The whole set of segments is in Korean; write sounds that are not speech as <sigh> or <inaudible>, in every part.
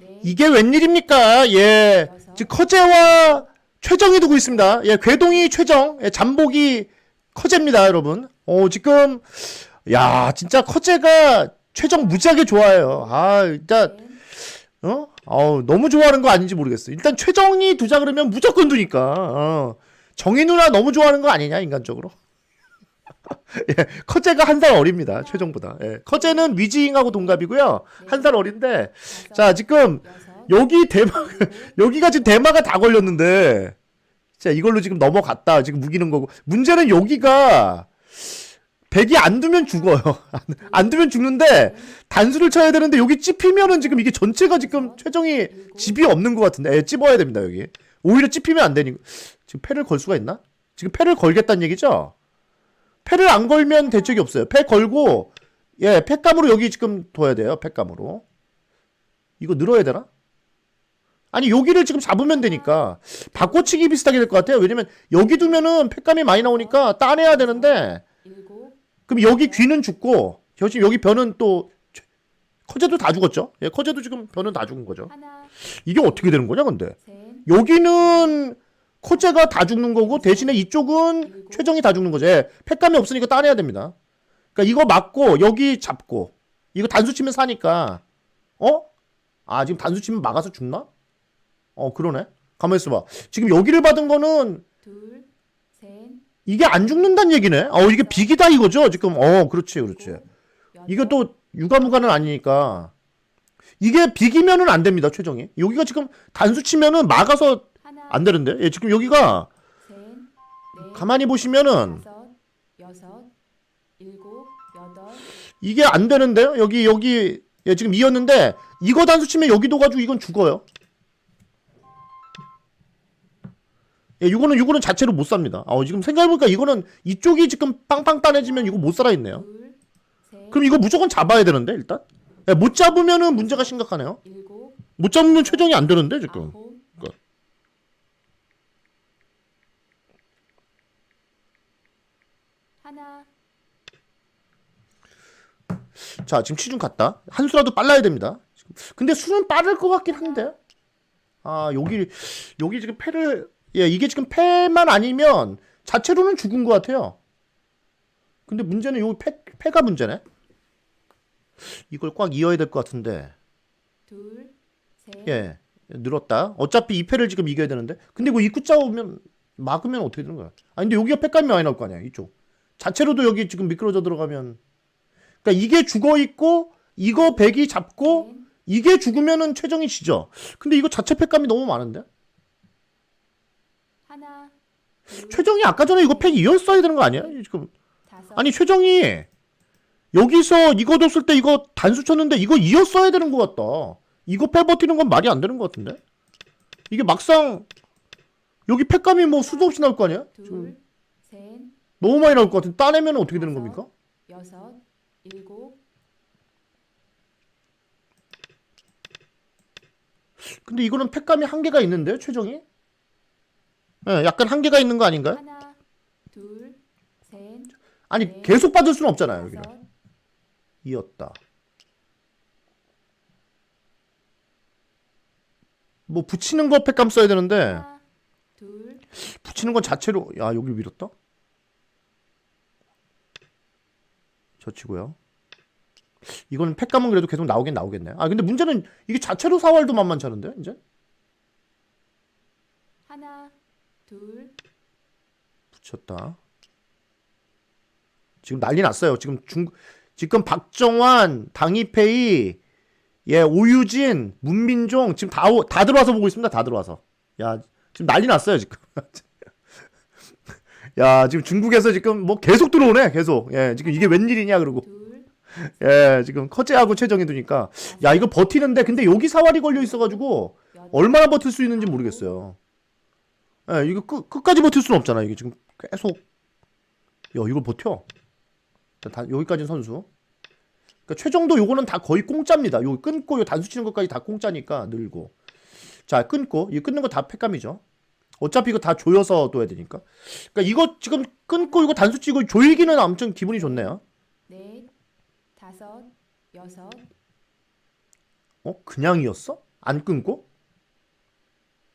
넷, 이게 웬일입니까? 예. 지금 커제와 최정이 두고 있습니다. 예, 괴동이 최정, 예, 잠복이 커제입니다, 여러분. 어, 지금 야, 진짜 커제가 최정 무지하게 좋아해요. 아, 일단 넷, 어? 어우, 너무 좋아하는 거 아닌지 모르겠어. 일단 최정이 두자 그러면 무조건 두니까. 어. 정희 누나 너무 좋아하는 거 아니냐, 인간적으로. <laughs> 예, 커제가 한 살 어립니다, 최정보다. 예, 커제는 위지잉하고 동갑이고요. 한 살 어린데. 자, 지금 여기 대마, <laughs> 여기가 지금 대마가 다 걸렸는데. 자, 이걸로 지금 넘어갔다. 지금 무기는 거고. 문제는 여기가 백이 안 두면 죽어요. 안, <laughs> 안 두면 죽는데 단수를 쳐야 되는데 여기 찝히면은 지금 이게 전체가 지금 최정이 집이 없는 것 같은데. 예, 찝어야 됩니다, 여기. 오히려 찝히면 안 되니. 지금 패를 걸 수가 있나? 지금 패를 걸겠다는 얘기죠? 패를 안 걸면 대책이 없어요. 패 걸고, 예, 패감으로 여기 지금 둬야 돼요. 패감으로. 이거 늘어야 되나? 아니 여기를 지금 잡으면 되니까 바꿔치기 비슷하게 될 것 같아요. 왜냐면 여기 두면은 팩감이 많이 나오니까 따내야 되는데 그럼 여기 귀는 죽고 저 지금 여기 변은 또 최- 커제도 다 죽었죠. 예, 커제도 지금 변은 다 죽은 거죠. 이게 어떻게 되는 거냐 근데 셋, 여기는 커제가 다 죽는 거고 대신에 이쪽은 최정이 다 죽는 거죠. 예, 팩감이 없으니까 따내야 됩니다. 그러니까 이거 맞고 여기 잡고 이거 단수 치면 사니까 어? 아 지금 단수 치면 막아서 죽나? 어 그러네. 가만 있어봐. 지금 여기를 받은 거는 둘, 셋, 이게 안 죽는다는 얘기네. 어 이게 비기다 이거죠 지금. 어 그렇지 그렇지. 이거 또 유가무가는 아니니까 이게 비기면은 안 됩니다 최정이. 여기가 지금 단수 치면은 막아서 안 되는데. 예 지금 여기가 가만히 보시면은 이게 안 되는데요. 여기 여기 예, 지금 이었는데 이거 단수 치면 여기도 가지고 이건 죽어요. 예, 이거는 이거는 자체로 못 삽니다. 아, 지금 생각해보니까 이거는 이쪽이 지금 빵빵 따내지면 이거 못 살아 있네요. 그럼 이거 무조건 잡아야 되는데 일단 예, 못 잡으면은 문제가 심각하네요. 못 잡으면 최정이 안 되는데 지금. 아홉, 그거. 하나, 자, 지금 치중 갔다. 한 수라도 빨라야 됩니다. 근데 수는 빠를 것 같긴 한데. 아, 여기 여기 지금 패를 예, 이게 지금 패만 아니면 자체로는 죽은 것 같아요. 근데 문제는 여기 패 패가 문제네. 이걸 꽉 이어야 될 것 같은데. 둘, 셋, 예. 늘었다. 어차피 이 패를 지금 이겨야 되는데. 근데 이거 입구 짜오면 막으면 어떻게 되는 거야? 아 근데 여기가 패감이 많이 나올 거 아니야, 이쪽. 자체로도 여기 지금 미끄러져 들어가면 그러니까 이게 죽어 있고 이거 백이 잡고 넷, 이게 죽으면은 최정이 지죠. 근데 이거 자체 패감이 너무 많은데? 하나, 둘, 최정이 아까 전에 이거 팩 이었어야 되는 거 아니야? 지금 다섯, 아니 최정이 여기서 이거 뒀을 때 이거 단수 쳤는데 이거 이었어야 되는 것 같다. 이거 패 버티는 건 말이 안 되는 것 같은데? 이게 막상 여기 팩감이 뭐 수도 없이 나올 거 아니야? 지금 둘, 셋, 너무 많이 나올 것 같은데 따내면 어떻게 되는 겁니까? 여섯, 일곱, 근데 이거는 팩감이 한계가 있는데 최정이? 예, 약간 한계가 있는 거 아닌가요? 하나, 둘, 셋, 아니 네. 계속 받을 수는 없잖아요 여기는. 이었다. 뭐 붙이는 거 팩감 써야 되는데 하나, 둘, 붙이는 건 자체로 야 여기 밀었다. 젖히고요. 이건 팩감은 그래도 계속 나오긴 나오겠네. 아 근데 문제는 이게 자체로 사활도 만만치 않은데 이제 하나, 둘, 붙였다. 지금 난리 났어요. 지금 중 지금 박정환, 당이페이, 예 오유진, 문민종 지금 다 오- 다 들어와서 보고 있습니다. 다 들어와서. 야 지금 난리 났어요 지금. <laughs> 야 지금 중국에서 지금 뭐 계속 들어오네 계속. 예 지금 이게 웬일이냐 그러고. 둘, 예 지금 커제하고 최정이 두니까 야 이거 버티는데 근데 여기 사활이 걸려 있어가지고 얼마나 버틸 수 있는지 모르겠어요. 예, 이거 끝, 끝까지 버틸 수는 없잖아. 이게 지금 계속. 야, 이걸 버텨. 자, 다, 여기까지는 선수. 그러니까 최정도 요거는 다 거의 공짜입니다. 요 끊고 요 단수 치는 것까지 다 공짜니까 늘고. 자, 끊고. 이 끊는 거 다 팩감이죠. 어차피 이거 다 조여서 둬야 되니까. 그러니까 이거 지금 끊고 이거 단수 치고 조이기는 아무튼 기분이 좋네요. 넷, 다섯, 여섯, 어? 그냥이었어? 안 끊고?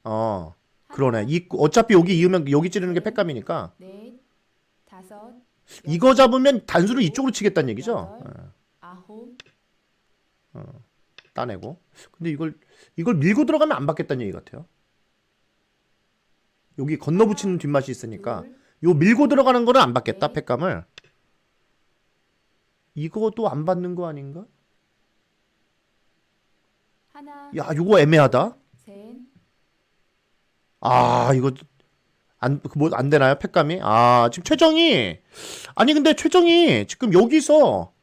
어, 그러네. 이, 어차피 여기 이으면 여기 찌르는 게 팩감이니까. 넷, 다섯, 이거 잡으면 단수를 이쪽으로 치겠다는 얘기죠. 예, 아홉, 따내고. 근데 이걸, 이걸 밀고 들어가면 안 받겠다는 얘기 같아요. 여기 건너 붙이는 뒷맛이 있으니까. 둘, 요 밀고 들어가는 거는 안 받겠다, 네. 팩감을. 이것도 안 받는 거 아닌가? 야, 요거 애매하다. 셋, 아, 이거 안, 뭐, 안 되나요? 팩감이? 아, 지금 최정이, 아니, 근데 최정이 지금 여기서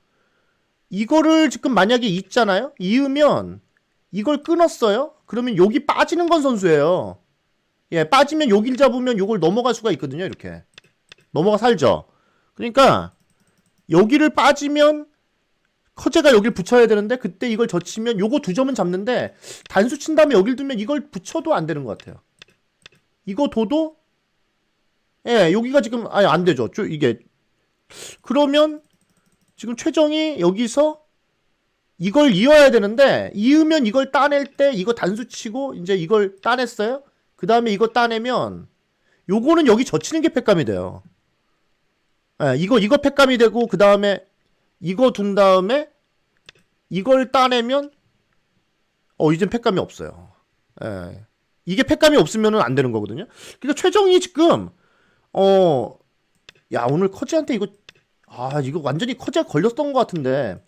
이거를 지금 만약에 있잖아요? 이으면 이걸 끊었어요? 그러면 여기 빠지는 건 선수예요. 예, 빠지면 여길 잡으면 요걸 넘어갈 수가 있거든요, 이렇게. 넘어가 살죠? 그러니까 여기를 빠지면 커제가 여길 붙여야 되는데 그때 이걸 젖히면 요거 두 점은 잡는데 단수 친 다음에 여길 두면 이걸 붙여도 안 되는 것 같아요. 이거 도도 예 여기가 지금 아예 안 되죠. 저 이게 그러면 지금 최정이 여기서 이걸 이어야 되는데 이으면 이걸 따낼 때 이거 단수 치고 이제 이걸 따냈어요. 그 다음에 이거 따내면 요거는 여기 젖히는 게 팩감이 돼요. 예, 이거 이거 팩감이 되고 그 다음에 이거 둔 다음에 이걸 따내면 어 이젠 팩감이 없어요. 예. 이게 팩감이 없으면은 안 되는 거거든요. 그러니까 최정이 지금 어 야 오늘 커지한테 이거 아 이거 완전히 커지가 걸렸던 것 같은데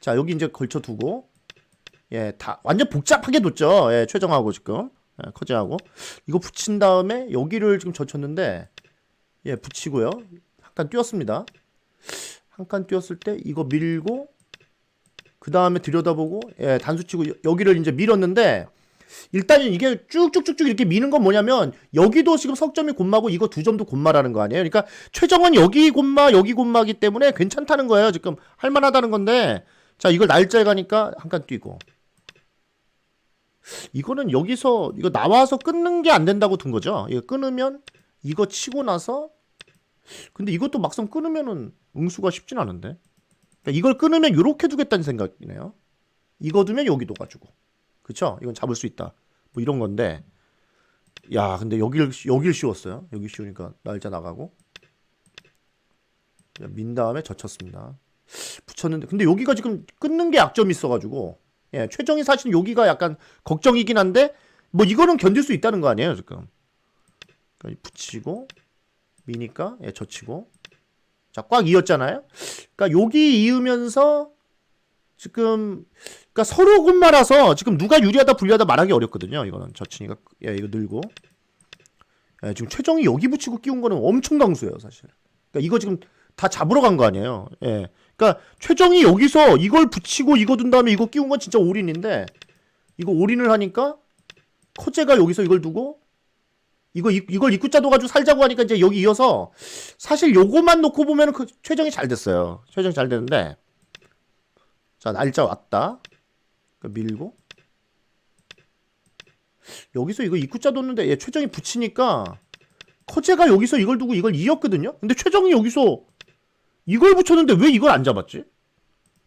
자 여기 이제 걸쳐 두고 예 다 완전 복잡하게 뒀죠. 예 최정하고 지금 예, 커지하고 이거 붙인 다음에 여기를 지금 젖혔는데 예 붙이고요 한칸 띄웠습니다. 한칸 띄웠을 때 이거 밀고 그 다음에 들여다보고 예 단수 치고 여- 여기를 이제 밀었는데 일단은 이게 쭉쭉쭉쭉 이렇게 미는 건 뭐냐면 여기도 지금 석점이 곤마고 이거 두 점도 곤마라는 거 아니에요. 그러니까 최정은 여기 곤마 여기 곤마기 때문에 괜찮다는 거예요. 지금 할만하다는 건데 자 이걸 날짜에 가니까 한 칸 뛰고 이거는 여기서 이거 나와서 끊는 게 안 된다고 둔 거죠. 이거 끊으면 이거 치고 나서 근데 이것도 막상 끊으면은 응수가 쉽진 않은데 그러니까 이걸 끊으면 요렇게 두겠다는 생각이네요. 이거 두면 여기 둬가지고 그쵸? 이건 잡을 수 있다. 뭐 이런 건데. 야, 근데 여길 여길 씌웠어요. 여기 씌우니까 날짜 나가고. 야, 민 다음에 젖혔습니다. 붙였는데 근데 여기가 지금 끊는 게 약점이 있어가지고 예, 최정이 사실 여기가 약간 걱정이긴 한데 뭐 이거는 견딜 수 있다는 거 아니에요 지금. 그러니까 붙이고 미니까 예, 젖히고 자 꽉 이었잖아요. 그러니까 여기 이으면서 지금 그러니까 서로 곤마라서 지금 누가 유리하다 불리하다 말하기 어렵거든요. 이거는 젖히니까 예 이거 늘고 예, 지금 최정이 여기 붙이고 끼운 거는 엄청 강수예요 사실. 그러니까 이거 지금 다 잡으러 간 거 아니에요. 예, 그러니까 최정이 여기서 이걸 붙이고 이거 둔 다음에 이거 끼운 건 진짜 올인인데 이거 올인을 하니까 커제가 여기서 이걸 두고 이거 이- 이걸 입구자 둬가지고 살자고 하니까 이제 여기 이어서 사실 요거만 놓고 보면은 그 최정이 잘 됐어요. 최정이 잘 되는데 자 날짜 왔다. 그러니까 밀고 여기서 이거 입구 자 뒀는데 얘 최정이 붙이니까 커제가 여기서 이걸 두고 이걸 이었거든요. 근데 최정이 여기서 이걸 붙였는데 왜 이걸 안 잡았지?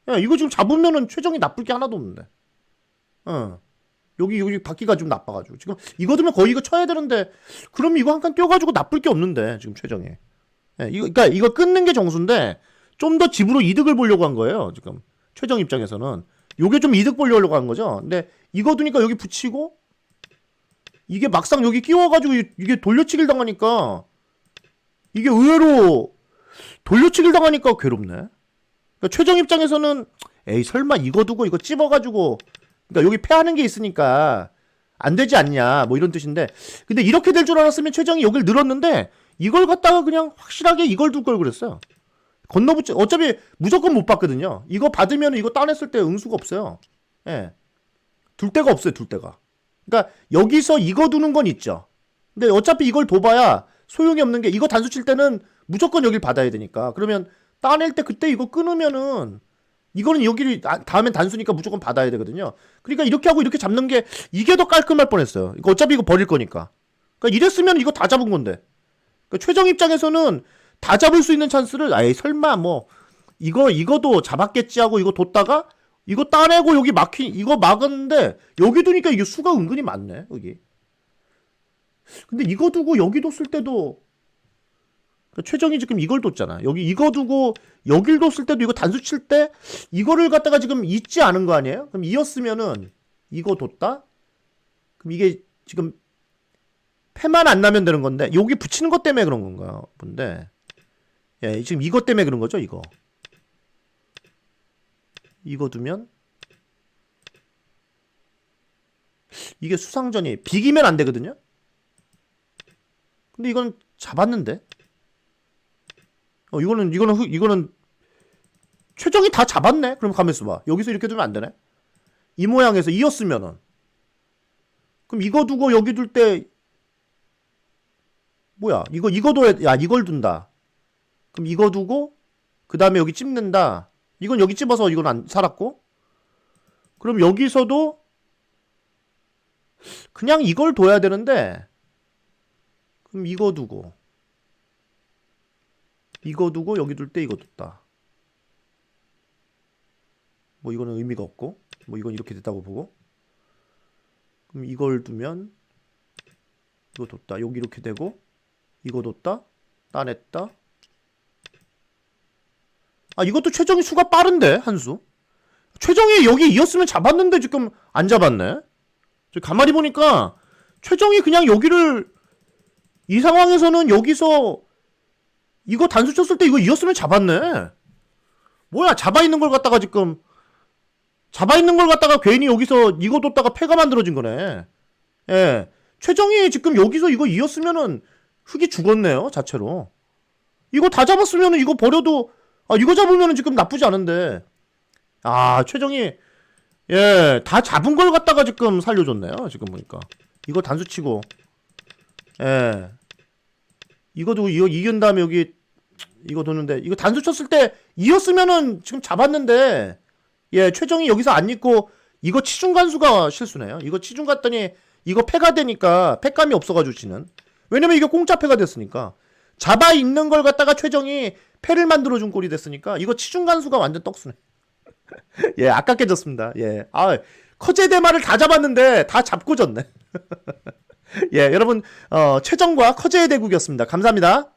야 이거 지금 잡으면은 최정이 나쁠 게 하나도 없는데. 어. 여기 여기 바퀴가 좀 나빠가지고 지금 이거 두면 거의 이거 쳐야 되는데 그럼 이거 한칸 띄워가지고 나쁠 게 없는데 지금 최정이. 예, 이거 그러니까 이거 끊는 게 정수인데 좀 더 집으로 이득을 보려고 한 거예요 지금 최정 입장에서는 요게 좀 이득 보려고 한 거죠. 근데 이거 두니까 여기 붙이고 이게 막상 여기 끼워가지고 이- 이게 돌려치기를 당하니까 이게 의외로 돌려치기를 당하니까 괴롭네. 그러니까 최정 입장에서는 에이 설마 이거 두고 이거 찝어가지고 그러니까 여기 패하는 게 있으니까 안 되지 않냐 뭐 이런 뜻인데 근데 이렇게 될 줄 알았으면 최정이 여길 늘었는데 이걸 갖다가 그냥 확실하게 이걸 둘 걸 그랬어요. 건너붙지 어차피 무조건 못 받거든요. 이거 받으면 이거 따냈을 때 응수가 없어요. 예. 둘 데가 없어요, 둘 데가. 그러니까 여기서 이거 두는 건 있죠. 근데 어차피 이걸 둬봐야 소용이 없는 게 이거 단수 칠 때는 무조건 여길 받아야 되니까. 그러면 따낼 때 그때 이거 끊으면은 이거는 여기를 아, 다음엔 단수니까 무조건 받아야 되거든요. 그러니까 이렇게 하고 이렇게 잡는 게 이게 더 깔끔할 뻔했어요. 이거 어차피 이거 버릴 거니까. 그러니까 이랬으면 이거 다 잡은 건데. 그러니까 최정 입장에서는 다 잡을 수 있는 찬스를 아예 설마 뭐 이거 이거도 잡았겠지 하고 이거 뒀다가 이거 따내고 여기 막힌 이거 막았는데 여기 두니까 이게 수가 은근히 많네 여기. 근데 이거 두고 여기 뒀을 때도 그러니까 최정이 지금 이걸 뒀잖아. 여기 이거 두고 여길 뒀을 때도 이거 단수 칠 때 이거를 갖다가 지금 잊지 않은 거 아니에요? 그럼 이었으면은 이거 뒀다? 그럼 이게 지금 패만 안 나면 되는 건데 여기 붙이는 것 때문에 그런 건가 본데 예 지금 이것 때문에 그런 거죠 이거 이거 두면 이게 수상전이 비기면 안 되거든요 근데 이건 잡았는데 어 이거는 이거는 흑- 이거는 최정이 다 잡았네? 그럼 가만 있어 봐. 여기서 이렇게 두면 안 되네? 이 모양에서 이었으면은. 그럼 이거 두고 여기 둘 때 뭐야? 이거 이거 둬야 야 이걸 둔다. 그럼 이거 두고 그 다음에 여기 찝는다. 이건 여기 찝어서 이건 안 살았고. 그럼 여기서도 그냥 이걸 둬야 되는데 그럼 이거 두고 이거 두고 여기 둘 때 이거 뒀다. 뭐 이거는 의미가 없고 뭐 이건 이렇게 됐다고 보고. 그럼 이걸 두면 이거 뒀다. 여기 이렇게 되고 이거 뒀다. 따냈다. 아 이것도 최정이 수가 빠른데 한 수. 최정이 여기 이었으면 잡았는데 지금 안 잡았네. 저 가만히 보니까 최정이 그냥 여기를 이 상황에서는 여기서 이거 단수 쳤을 때 이거 이었으면 잡았네. 뭐야 잡아 있는 걸 갖다가 지금. 잡아 있는 걸 갖다가 괜히 여기서 이거 뒀다가 패가 만들어진 거네. 예. 최정이 지금 여기서 이거 이었으면은 흙이 죽었네요 자체로. 이거 다 잡았으면은 이거 버려도 아 이거 잡으면은 지금 나쁘지 않은데. 아 최정이 예 다 잡은 걸 갖다가 지금 살려줬네요 지금 보니까. 이거 단수 치고. 예 이거도 이거 이긴 다음에 여기 이거 도는데 이거 단수 쳤을 때 이었으면은 지금 잡았는데 예 최정이 여기서 안 잊고 이거 치중 간수가 실수네요 이거 치중 갔더니 이거 패가 되니까 패감이 없어가지고 지는 왜냐면 이게 공짜 패가 됐으니까 잡아 있는 걸 갖다가 최정이 패를 만들어준 꼴이 됐으니까 이거 치중 간수가 완전 떡수네. <laughs> 예, 아깝게 졌습니다. 예, 아 커제 대마를 다 잡았는데 다 잡고 졌네. <laughs> 예, 여러분 어, 최정과 커제의 대국이었습니다. 감사합니다.